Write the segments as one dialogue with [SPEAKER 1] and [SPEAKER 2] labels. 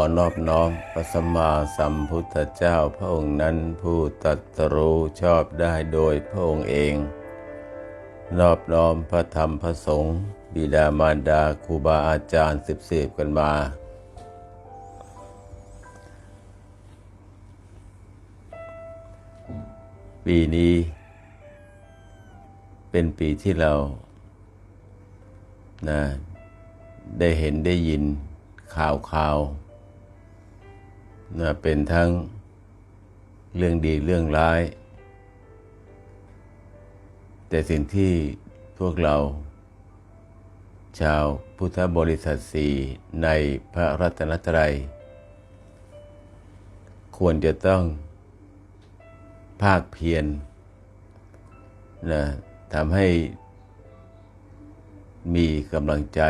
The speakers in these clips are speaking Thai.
[SPEAKER 1] อ นอบน้อมพระสัมมาสัมพุทธเจ้าพระองค์นั้นผู้ตรัสรู้ชอบได้โดยพระองค์เอง นอบน้อมพระธรรมพระสงฆ์บิดามารดาครูบาอาจารย์สิบสบกันมา ปีนี้ เป็นปีที่เรานะได้เห็นได้ยินข่าวข่าว นะเป็นทั้งเรื่องดีเรื่องร้าย แต่สิ่งที่พวกเรา ชาวพุทธบริษัทสีในพระรัตนตรัย ควรจะต้องภาคเพียรนะทำให้มีกำลังใจ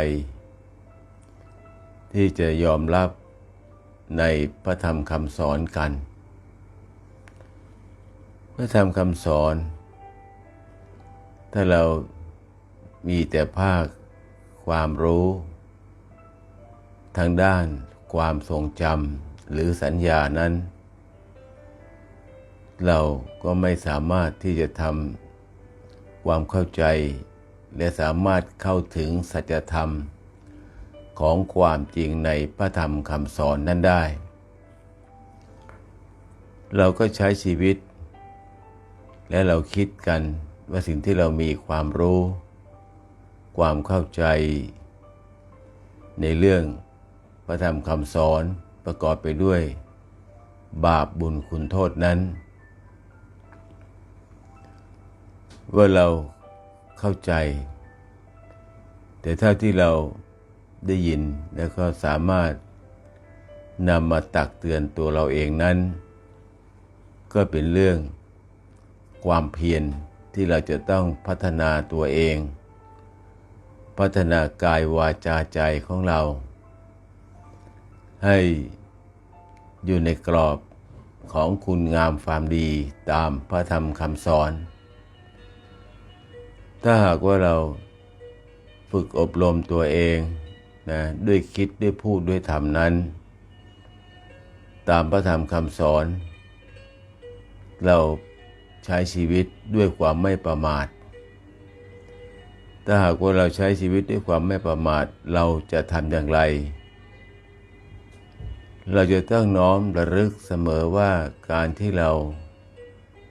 [SPEAKER 1] ที่จะยอมรับ ในพระธรรมคำสอนกัน พระธรรมคำสอน ถ้าเรามีแต่ภาคความรู้ ทางด้านความทรงจำหรือสัญญานั้น เราก็ไม่สามารถที่จะทำความเข้าใจ และสามารถเข้าถึงสัจธรรม ของความจริงในพระธรรมคำสอนนั้นได้ เราก็ใช้ชีวิต และเราคิดกันว่าสิ่งที่เรามีความรู้ ความเข้าใจ ในเรื่องพระธรรมคำสอนประกอบไปด้วย บาปบุญคุณโทษนั้น ว่าเราเข้าใจ แต่เท่าที่เรา ได้ยินแล้วก็สามารถนำมาตักเตือนตัวเราเองนั้น ก็เป็นเรื่องความเพียรที่เราจะต้องพัฒนาตัวเอง พัฒนากายวาจาใจของเรา ให้อยู่ในกรอบของคุณงามความดีตามพระธรรมคำสอน ถ้าหากว่าเราฝึกอบรมตัวเอง นะด้วยคิดด้วยพูดด้วยธรรมนั้น ตามพระธรรมคำสอน เราใช้ชีวิตด้วยความไม่ประมาท ถ้าหากว่าเราใช้ชีวิตด้วยความไม่ประมาทเราจะทำอย่างไร เราจะต้องน้อมระลึกเสมอว่าการที่เรา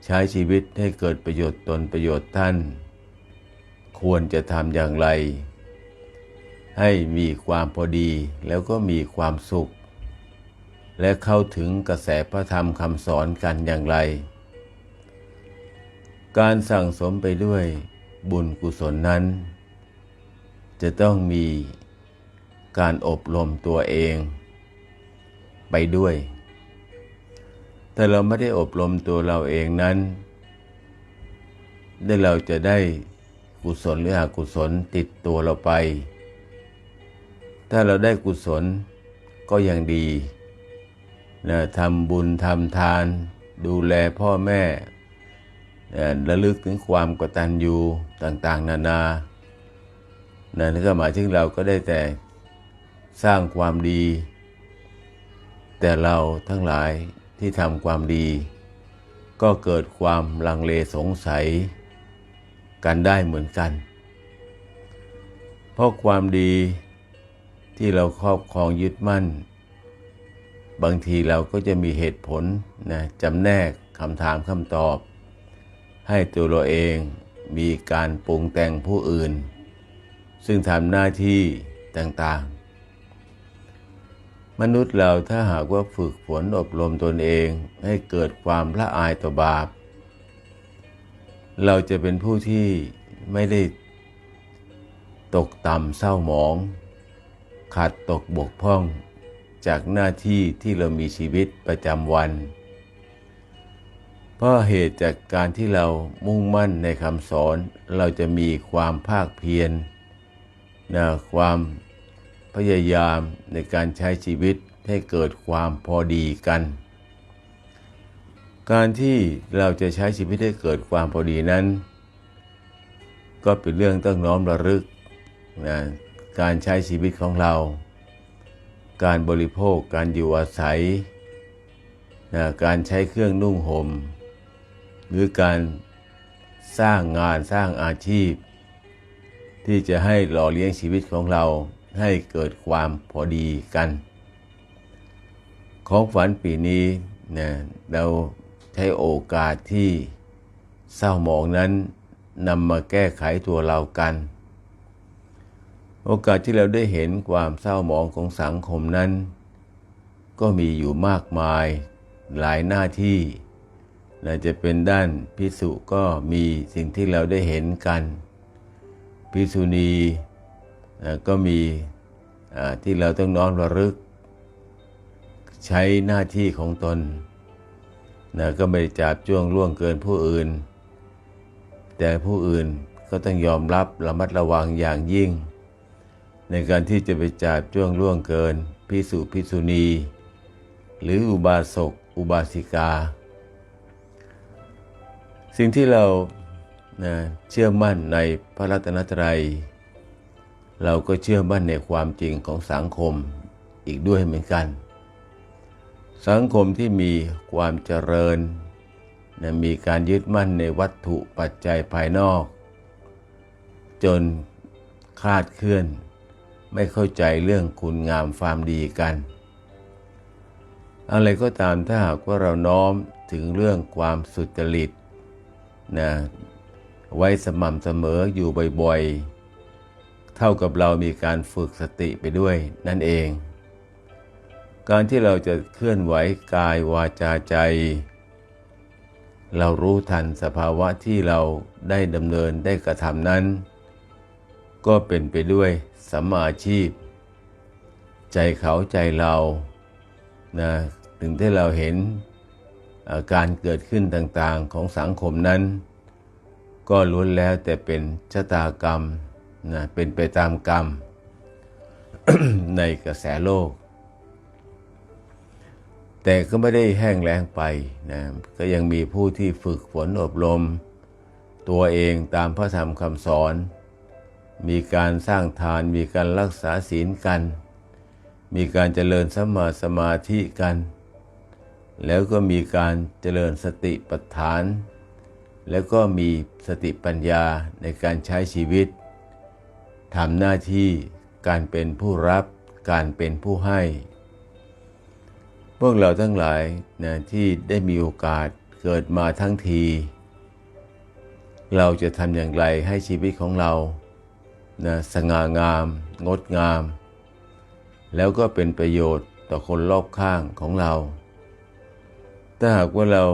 [SPEAKER 1] ใช้ชีวิตให้เกิดประโยชน์ตนประโยชน์ท่าน ควรจะทำอย่างไร ให้มีความพอดีแล้วก็มีความสุข และเข้าถึงกระแสพระธรรมคำสอนกันอย่างไร การสั่งสมไปด้วยบุญกุศลนั้น จะต้องมีการอบรมตัวเอง ไปด้วย แต่เราไม่ได้อบรมตัวเราเองนั้นได้เราจะได้กุศลหรืออกุศลติดตัวเราไป ถ้าเราได้กุศลก็ยังดีนะทำบุญทำทาน ดูแลพ่อแม่นะระลึกถึงความกตัญญูต่างๆ นานานั่นก็หมายถึงเราก็ได้แต่สร้างความดี แต่เราทั้งหลายที่ทำความดี ก็เกิดความลังเลสงสัย กันได้เหมือนกัน เพราะความดี ที่เราครอบครองยึดมั่น บางทีเราก็จะมีเหตุผลนะจำแนกคำถามคำตอบ ให้ตัวเราเองมีการปรุงแต่งผู้อื่น ซึ่งทำหน้าที่ต่างๆ มนุษย์เราถ้าหากว่าฝึกฝนอบรมตนเองให้เกิดความละอายต่อบาป เราจะเป็นผู้ที่ไม่ได้ตกต่ำเศร้าหมอง ขาดตกบกพร่องจากหน้าที่ที่เรามีชีวิตประจำวัน เพราะเหตุจากการที่เรามุ่งมั่นในคำสอน เราจะมีความภาคเพียรนะความพยายามในการใช้ชีวิตให้เกิดความพอดีกัน การที่เราจะใช้ชีวิตให้เกิดความพอดีนั้น ก็เป็นเรื่องต้องน้อมระลึกนะ การใช้ชีวิตของเรา การบริโภค การอยู่อาศัยนะการใช้เครื่องนุ่งหม่ม หรือการสร้างงานสร้างอาชีพ ที่จะให้หล่อเลี้ยงชีวิตของเราให้เกิดความพอดีกัน ของฝันปีนี้นะเราใช้โอกาสที่เศร้าหมองนั้นนำมาแก้ไขตัวเรากัน โอกาสที่เราได้เห็นความเศร้าหมองของสังคมนั้น ก็มีอยู่มากมายหลายหน้าที่และจะเป็นด้านพิสุก็มีสิ่งที่เราได้เห็นกันพิสุณีก็มีที่เราต้องน้อมระลึก ใช้หน้าที่ของตนนะก็ไม่จับจ้วงล่วงเกินผู้อื่น แต่ผู้อื่นก็ต้องยอมรับระมัดระวังอย่างยิ่ง ในการที่จะไปจับจ้วงล่วงเกินพิสุพิสุณี หรืออุบาสกอุบาสิกา สิ่งที่เรานะเชื่อมั่นในพระรัตนตรัย เราก็เชื่อมั่นในความจริงของสังคมอีกด้วยเหมือนกัน สังคมที่มีความเจริญนะมีการยึดมั่นในวัตถุปัจจัยภายนอก จนคลาดเคลื่อน ไม่เข้าใจเรื่องคุณงามความดีกัน อะไรก็ตามถ้าหากว่าเราน้อมถึงเรื่องความสุจริตนะไว้สม่ำเสมออยู่บ่อยๆ เท่ากับเรามีการฝึกสติไปด้วยนั่นเอง การที่เราจะเคลื่อนไหวกายวาจาใจ เรารู้ทันสภาวะที่เราได้ดำเนินได้กระทำนั้น ก็เป็นไปด้วยสัมมาชีพ ใจเขาใจเรานะถึงที่เราเห็นการเกิดขึ้นต่างๆของสังคมนั้น ก็ล้วนแล้วแต่เป็นชะตากรรมนะเป็นไปตามกรรม ในกระแสโลก แต่ก็ไม่ได้แห้งแล้งไปนะก็ยังมีผู้ที่ฝึกฝนอบรม ตัวเองตามพระธรรมคำสอน มีการสร้างทาน มีการรักษาศีลกัน มีการเจริญสมาสมาธิกัน แล้วก็มีการเจริญสติปัฏฐาน แล้วก็มีสติปัญญาในการใช้ชีวิตทำหน้าที่การเป็นผู้รับการเป็นผู้ให้ พวกเราทั้งหลายนะที่ได้มีโอกาสเกิดมาทั้งที เราจะทำอย่างไรให้ชีวิตของเรา นะสง่างาม งดงาม แล้วก็เป็นประโยชน์ต่อคนรอบข้างของเรา ถ้าหากว่าเรา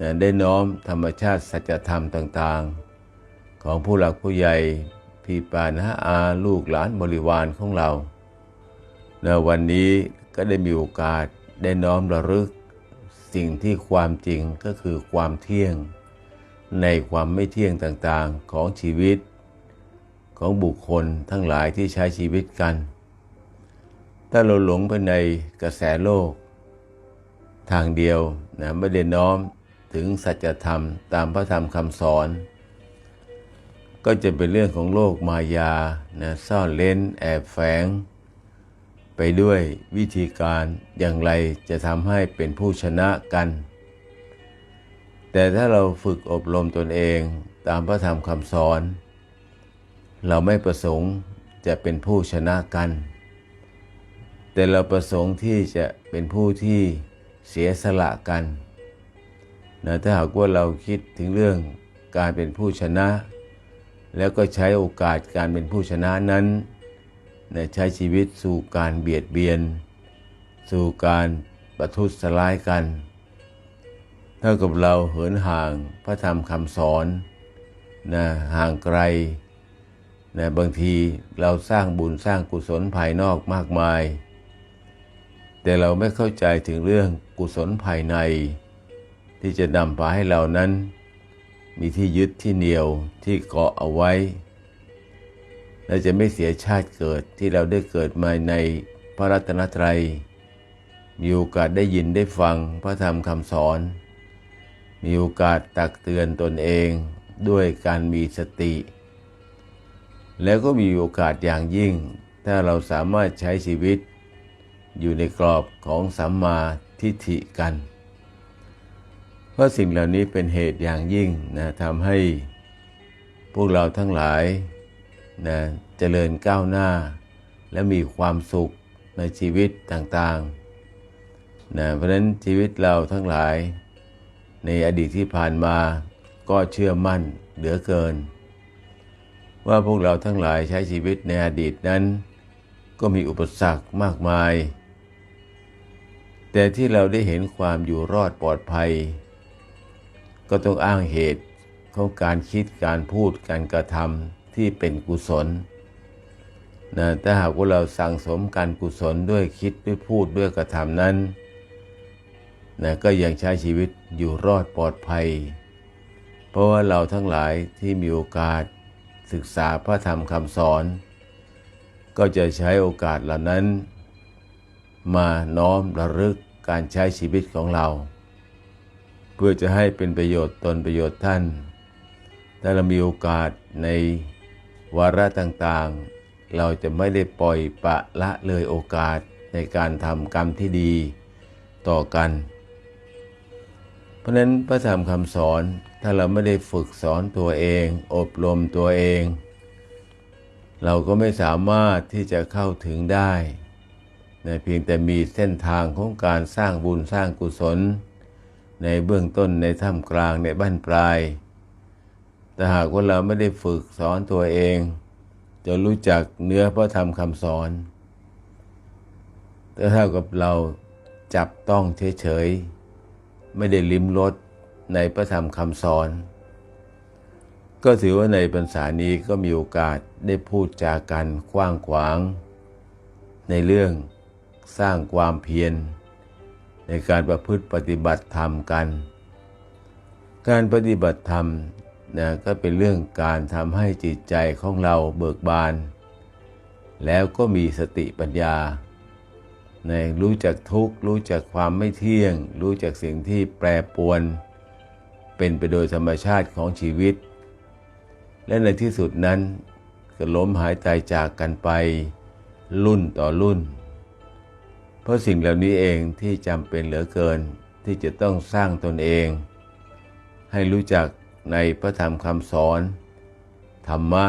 [SPEAKER 1] นะได้น้อมธรรมชาติสัจธรรมต่างๆ ของผู้หลักผู้ใหญ่พี่ปานะอาลูกหลานบริวารของเราในวันนี้ก็ได้มีโอกาสได้น้อมระลึก สิ่งที่ความจริงก็คือความเที่ยง ในความไม่เที่ยงต่างๆของชีวิต ของบุคคลทั้งหลายที่ใช้ชีวิตกัน ถ้าเราหลงไปในกระแสโลก ทางเดียวนะไม่ได้น้อมถึงสัจธรรมตามพระธรรมคำสอน ก็จะเป็นเรื่องของโลกมายานะซ่อนเล้นแอบแฝง ไปด้วยวิธีการอย่างไรจะทำให้เป็นผู้ชนะกัน แต่ถ้าเราฝึกอบรมตนเองตามพระธรรมคำสอน เราไม่ประสงค์จะเป็นผู้ชนะกัน แต่เราประสงค์ที่จะเป็นผู้ที่เสียสละกันนะถ้าหากว่าเราคิดถึงเรื่องการเป็นผู้ชนะ แล้วก็ใช้โอกาสการเป็นผู้ชนะนั้นนะใช้ชีวิตสู่การเบียดเบียน สู่การประทุษร้ายกัน เท่ากับเราเหินห่างพระธรรมคำสอนนะห่างไกล นะบางทีเราสร้างบุญสร้างกุศลภายนอกมากมาย แต่เราไม่เข้าใจถึงเรื่องกุศลภายใน ที่จะนำพาให้เรานั้น มีที่ยึดที่เหนียวที่เกาะเอาไว้เราจะไม่เสียชาติเกิดที่เราได้เกิดมาในพระรัตนตรัย มีโอกาสได้ยินได้ฟังพระธรรมคำสอน มีโอกาสตักเตือนตนเองด้วยการมีสติ แล้วก็มีโอกาสอย่างยิ่ง ถ้าเราสามารถใช้ชีวิต อยู่ในกรอบของสัมมาทิฏฐิกัน เพราะสิ่งเหล่านี้เป็นเหตุอย่างยิ่งนะทำให้พวกเราทั้งหลายนะเจริญก้าวหน้า และมีความสุขในชีวิตต่างๆนะเพราะฉะนั้นชีวิตเราทั้งหลาย ในอดีตที่ผ่านมาก็เชื่อมั่นเหลือเกิน ว่าพวกเราทั้งหลายใช้ชีวิตในอดีตนั้น ก็มีอุปสรรคมากมาย แต่ที่เราได้เห็นความอยู่รอดปลอดภัย ก็ต้องอ้างเหตุของการคิดการพูดการกระทำที่เป็นกุศลนะถ้าหากว่าเราสั่งสมการกุศลด้วยคิดด้วยพูดด้วยกระทำนั้นนะก็ยังใช้ชีวิตอยู่รอดปลอดภัย เพราะว่าเราทั้งหลายที่มีโอกาส ศึกษาพระธรรมคำสอน ก็จะใช้โอกาสเหล่านั้น มาน้อมระลึกการใช้ชีวิตของเรา เพื่อจะให้เป็นประโยชน์ตนประโยชน์ท่านถ้าเรามีโอกาสในวาระต่างๆ เราจะไม่ได้ปล่อยปะละเลยโอกาสในการทำกรรมที่ดีต่อกัน เพราะนั้นพระธรรมคำสอน ถ้าเราไม่ได้ฝึกสอนตัวเอง อบรมตัวเอง เราก็ไม่สามารถที่จะเข้าถึงได้ในเพียงแต่มีเส้นทางของการสร้างบุญสร้างกุศล ในเบื้องต้นในท่ามกลางในบ้านปลาย แต่หากว่าเราไม่ได้ฝึกสอนตัวเอง จะรู้จักเนื้อพระธรรมคำสอนแต่เท่ากับเราจับต้องเฉยๆ ไม่ได้ลิ้มรส ในพระธรรมคำสอน ก็ถือว่าในพรรษานี้ก็มีโอกาสได้พูดจากันกว้างขวาง ในเรื่องสร้างความเพียร ในการประพฤติปฏิบัติธรรมกัน การปฏิบัติธรรมนะก็เป็นเรื่องการทำให้จิตใจของเราเบิกบาน แล้วก็มีสติปัญญาในรู้จักทุกข์ รู้จักความไม่เที่ยง รู้จักสิ่งที่แปรปรวน เป็นไปโดยธรรมชาติของชีวิต และในที่สุดนั้นก็ล้มหายใจจากกันไปรุ่นต่อรุ่น เพราะสิ่งเหล่านี้เองที่จำเป็นเหลือเกินที่จะต้องสร้างตนเอง ให้รู้จักในพระธรรมคำสอน ธรรมะ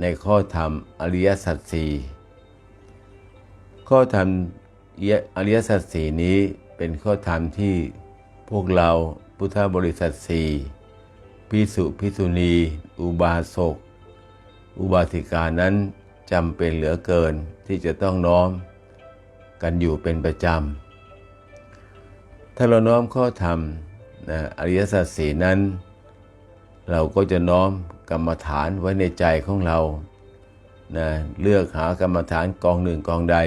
[SPEAKER 1] ในข้อธรรมอริยสัจสี่ข้อธรรมอริยสัจสี่นี้เป็นข้อธรรมที่พวกเรา พุทธบริษัทสี่พิสุพิสุณี อุบาสก อุบาสิกานั้นจำเป็นเหลือเกินที่จะต้องน้อม กันอยู่เป็นประจำ ถ้าเราน้อมข้อธรรมนะอริยสัจสีนั้น เราก็จะน้อมกรรมฐานไว้ในใจของเรานะเลือกหากรรมฐานกองหนึ่งกองใด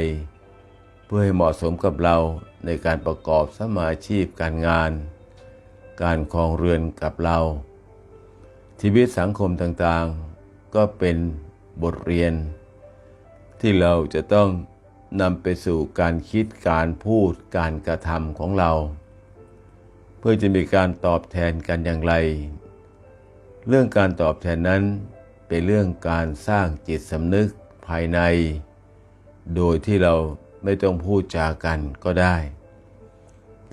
[SPEAKER 1] เพื่อให้เหมาะสมกับเราในการประกอบสมาชีพการงาน การครองเรือนกับเรา ชีวิตสังคมต่างๆ ก็เป็นบทเรียน ที่เราจะต้องนำไปสู่การคิดการพูดการกระทำของเรา เพื่อจะมีการตอบแทนกันอย่างไร เรื่องการตอบแทนนั้นเป็นเรื่องการสร้างจิตสำนึกภายใน โดยที่เราไม่ต้องพูดจากันก็ได้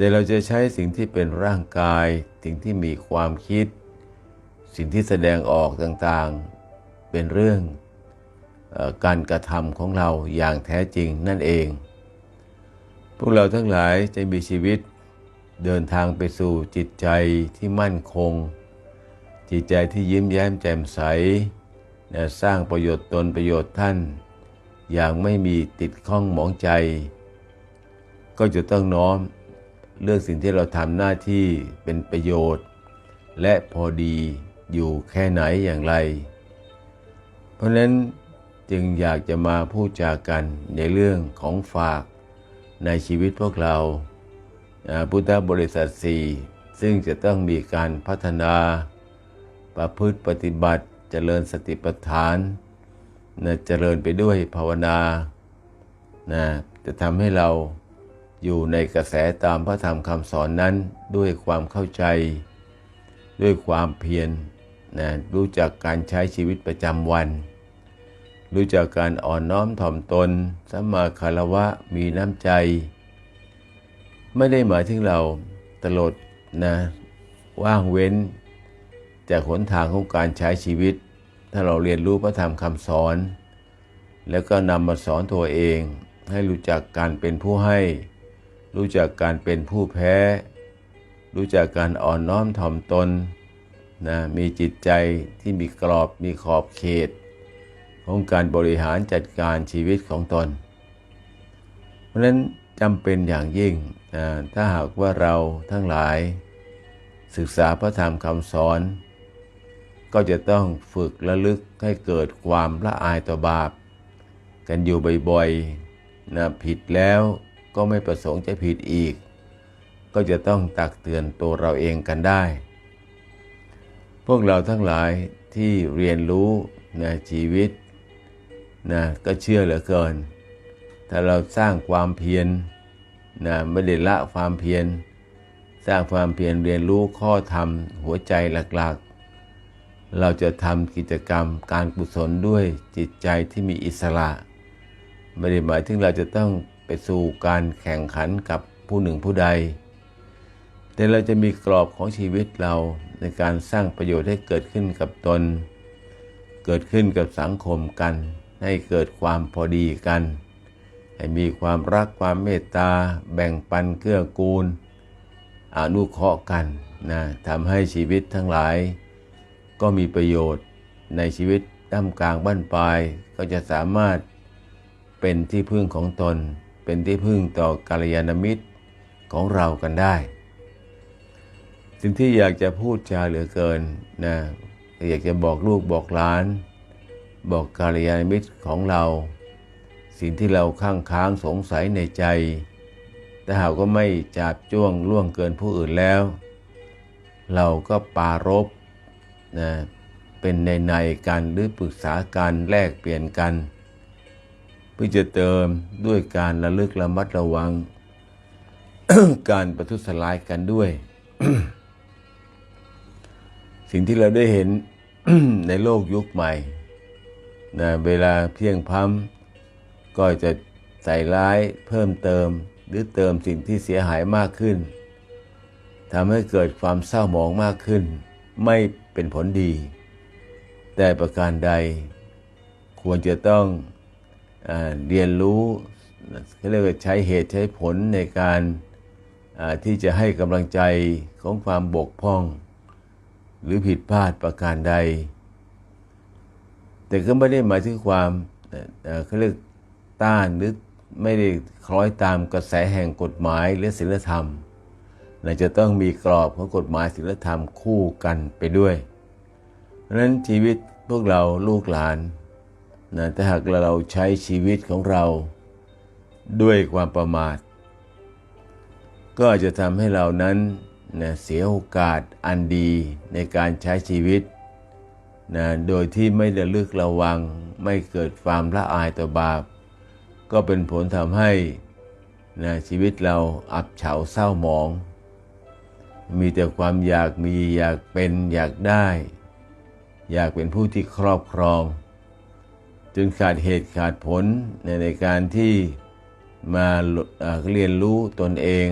[SPEAKER 1] แต่เราจะใช้สิ่งที่เป็นร่างกาย สิ่งที่มีความคิด สิ่งที่แสดงออกต่างๆ เป็นเรื่องอการกระทำของเราอย่างแท้จริงนั่นเอง พวกเราทั้งหลายจะมีชีวิตเดินทางไปสู่จิตใจที่มั่นคง จิตใจที่ยิ้มแย้มแจ่มใสสร้างประโยชน์ตนประโยชน์ท่าน อย่างไม่มีติดข้องหมองใจ ก็จะต้องน้อม เลือกสิ่งที่เราทำหน้าที่เป็นประโยชน์ และพอดีอยู่แค่ไหนอย่างไร เพราะนั้นจึงอยากจะมาพูดจากันในเรื่องของฝากในชีวิตพวกเราพุทธบริษัทสี่ซึ่งจะต้องมีการพัฒนา ประพฤติปฏิบัติเจริญสติปัฏฐานนะเจริญไปด้วยภาวนานะจะทำให้เรา อยู่ในกระแสตามพระธรรมคำสอนนั้นด้วยความเข้าใจ ด้วยความเพียรนะรู้จักการใช้ชีวิตประจำวัน รู้จักการอ่อนน้อมถ่อมตนสัมมาคารวะมีน้ำใจ ไม่ได้หมายถึงเราตลดนะว่างเว้น จากหนทางของการใช้ชีวิต ถ้าเราเรียนรู้พระธรรมคำสอน แล้วก็นำมาสอนตัวเอง ให้รู้จักการเป็นผู้ให้ รู้จักการเป็นผู้แพ้ รู้จักการอ่อนน้อมถ่อมตนนะมีจิตใจที่มีกรอบมีขอบเขต ของการบริหารจัดการชีวิตของตน เพราะนั้นจำเป็นอย่างยิ่งนะถ้าหากว่าเราทั้งหลาย ศึกษาพระธรรมคำสอน ก็จะต้องฝึกระลึกให้เกิดความละอายต่อบาป กันอยู่บ่อยๆนะผิดแล้ว ก็ไม่ประสงค์จะผิดอีก ก็จะต้องตักเตือนตัวเราเองกันได้ พวกเราทั้งหลายที่เรียนรู้นะชีวิตนะก็เชื่อเหลือเกิน ถ้าเราสร้างความเพียรนะไม่ได้ละความเพียร สร้างความเพียรเรียนรู้ข้อธรรมหัวใจหลักๆ เราจะทำกิจกรรมการกุศลด้วยจิตใจที่มีอิสระ ไม่ได้หมายถึงเราจะต้อง ไปสู่การแข่งขันกับผู้หนึ่งผู้ใด แต่เราจะมีกรอบของชีวิตเราในการสร้างประโยชน์ให้เกิดขึ้นกับตน เกิดขึ้นกับสังคมกัน ให้เกิดความพอดีกัน ให้มีความรักความเมตตา แบ่งปันเกื้อกูล อนุเคราะห์กันนะทำให้ชีวิตทั้งหลาย ก็มีประโยชน์ในชีวิตด้ามกลางบ้านปลายก็จะสามารถเป็นที่พึ่งของตน เป็นที่พึ่งต่อกัลยาณมิตรของเรากันได้ สิ่งที่อยากจะพูดจาเหลือเกินนะอยากจะบอกลูกบอกหลาน บอกกัลยาณมิตรของเรา สิ่งที่เราข้างค้างสงสัยในใจแต่หาก็ไม่จับจ้วงล่วงเกินผู้อื่นแล้ว เราก็ปารบนะเป็นในในกันหรือปรึกษากันแลกเปลี่ยนกัน พื่อจะเติมด้วยการระลึกระมัดระวัง การประทุษร้ายกันด้วย สิ่งที่เราได้เห็นในโลกยุคใหม่นะเวลาเพียงพ้ำก็จะใส่ร้ายเพิ่มเติมหรือเติมสิ่งที่เสียหายมากขึ้นทำให้เกิดความเศร้าหมองมากขึ้น ไม่เป็นผลดี แต่ประการใด ควรจะต้อง เรียนรู้เขาเรียกว่าใช้เหตุใช้ผลในการที่จะให้กำลังใจของความบกพร่อง หรือผิดพลาดประการใด แต่ก็ไม่ได้หมายถึงความเขาเรียกต้านหรือไม่ได้คล้อยตามกระแสแห่งกฎหมายหรือศีลธรรมเราจะต้องมีกรอบของกฎหมายศีลธรรมคู่กันไปด้วย เพราะฉะนั้นชีวิตพวกเราลูกหลาน นะถ้าหากเราใช้ชีวิตของเราด้วยความประมาท ก็อาจจะทำให้เรานั้นนะเสียโอกาสอันดีในการใช้ชีวิตนะโดยที่ไม่ระลึกระวังไม่เกิดความละอายต่อบาป ก็เป็นผลทำให้นะชีวิตเราอับเฉาเศร้าหมอง มีแต่ความอยากมีอยากเป็นอยากได้ อยากเป็นผู้ที่ครอบครอง จนขาดเหตุขาดผลในในการที่มาเรียนรู้ตนเอง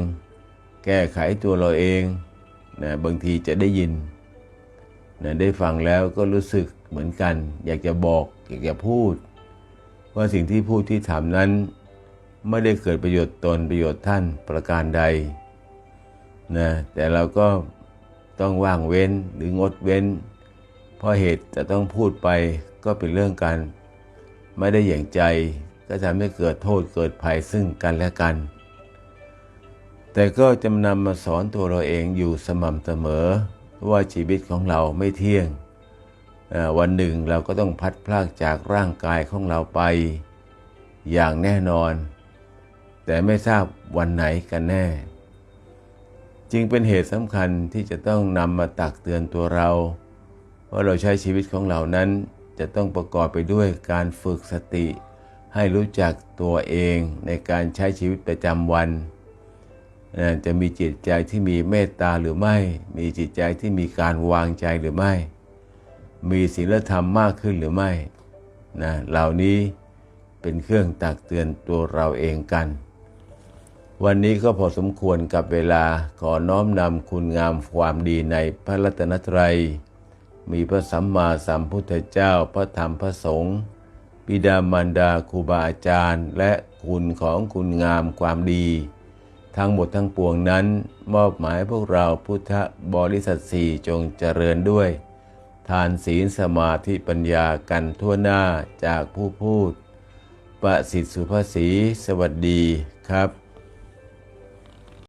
[SPEAKER 1] แก้ไขตัวเราเองนะบางทีจะได้ยินนะได้ฟังแล้วก็รู้สึกเหมือนกัน อยากจะบอกอยากจะพูด ว่าสิ่งที่พูดที่ทำนั้น ไม่ได้เกิดประโยชน์ตนประโยชน์ท่านประการใดนะแต่เราก็ต้องว่างเว้นหรืองดเว้น เพราะเหตุจะต้องพูดไปก็เป็นเรื่องกัน ไม่ได้อย่างใจก็ทำให้เกิดโทษเกิดภัยซึ่งกันและกัน แต่ก็จะนำมาสอนตัวเราเองอยู่สม่ำเสมอว่าชีวิตของเราไม่เที่ยง วันหนึ่งเราก็ต้องพัดพลากจากร่างกายของเราไป อย่างแน่นอน แต่ไม่ทราบวันไหนกันแน่ จึงเป็นเหตุสำคัญที่จะต้องนำมาตักเตือนตัวเรา ว่าเราใช้ชีวิตของเรานั้น จะต้องประกอบไปด้วยการฝึกสติ ให้รู้จักตัวเองในการใช้ชีวิตประจำวัน จะมีจิตใจที่มีเมตตาหรือไม่ มีจิตใจที่มีการวางใจหรือไม่ มีศีลธรรมมากขึ้นหรือไม่นะเหล่านี้เป็นเครื่องตักเตือนตัวเราเองกัน วันนี้ก็พอสมควรกับเวลาขอน้อมนำคุณงามความดีในพระรัตนตรัย มีพระสัมมาสัมพุทธเจ้าพระธรรมพระสงฆ์บิดามารดาครูบาอาจารย์ และคุณของคุณงามความดี ทั้งหมดทั้งปวงนั้น มอบหมายพวกเราพุทธบริษัทสี่จงเจริญด้วย ทานศีลสมาธิปัญญากันทั่วหน้าจากผู้พูดประสิทธิสุภาษีสวัสดีครับ